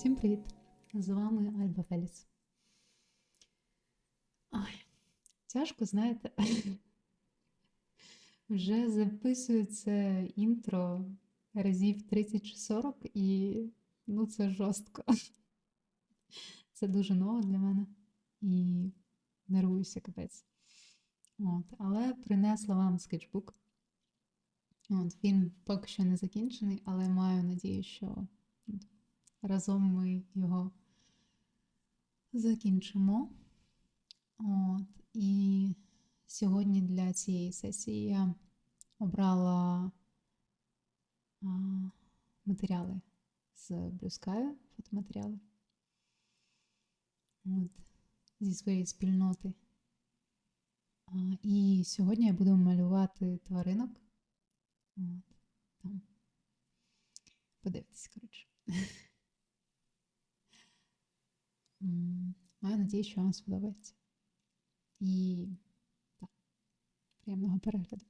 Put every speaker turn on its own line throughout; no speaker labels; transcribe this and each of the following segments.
Всім привіт! З вами Альба Феліс. Ой, тяжко, знаєте. Вже записую це інтро разів 30 чи 40, і ну це жорстко. Це дуже ново для мене і нервуюся капець. От, але принесла вам скетчбук. От, Він поки що не закінчений, але маю надію, що разом ми його закінчимо. От, І сьогодні для цієї сесії я обрала матеріали з Sky, фотоматеріали От, зі своєї спільноти. І сьогодні я буду малювати тваринок. От. Подивитись, коротше. Маю надію, що вам сподобається. І так, приємного перегляду.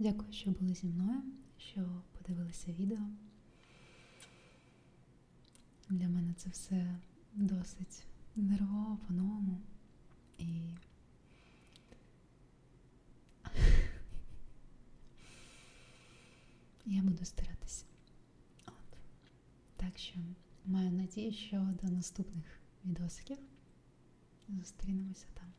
Дякую, що були зі мною, що подивилися відео. Для мене це все досить нервово по-новому. І я буду старатися. От. Так що маю надію, що до наступних відосиків зустрінемося там.